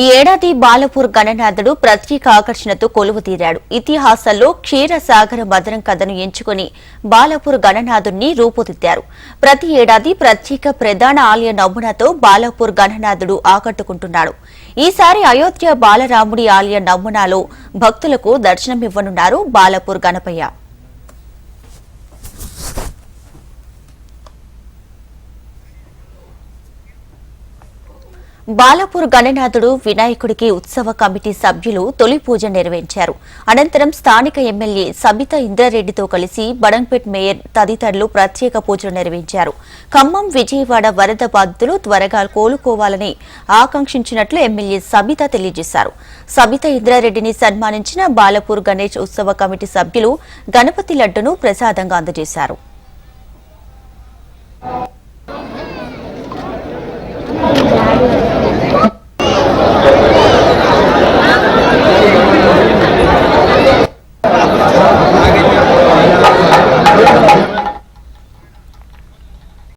ఈ ఏడాది బాలపూర్ గణనాథుడు ప్రత్యేక ఆకర్షణతో కొలువు తీరాడు. ఇతిహాసంలో క్షీరసాగర మదనం కథను ఎంచుకుని బాలపూర్ గణనాథుణ్ణి రూపుదిద్దారు. ప్రతి ఏడాది ప్రత్యేక ప్రధాన ఆలయ నమూనాతో బాలపూర్ గణనాథుడు ఆకట్టుకుంటున్నాడు. ఈసారి అయోధ్య బాలరాముడి ఆలయ నమూనాలో భక్తులకు దర్శనమివ్వనున్నారు బాలపూర్ గణపయ్య. బాలపూర్ గణనాథుడు వినాయకుడికి ఉత్సవ కమిటీ సభ్యులు తొలి పూజ నిర్వహించారు. అనంతరం స్థానిక ఎమ్మెల్యే సబితా ఇంద్రారెడ్డితో కలిసి బడంపేట్ మేయర్ తదితరులు ప్రత్యేక పూజలు నిర్వహించారు. ఖమ్మం విజయవాడ వరద బాధితులు త్వరగా కోలుకోవాలని ఆకాంక్షించినట్లు ఎమ్మెల్యే సబిత తెలియజేశారు. సబిత ఇంద్రారెడ్డిని సన్మానించిన బాలపూర్ గణేష్ ఉత్సవ కమిటీ సభ్యులు గణపతి లడ్డును ప్రసాదంగా అందజేశారు.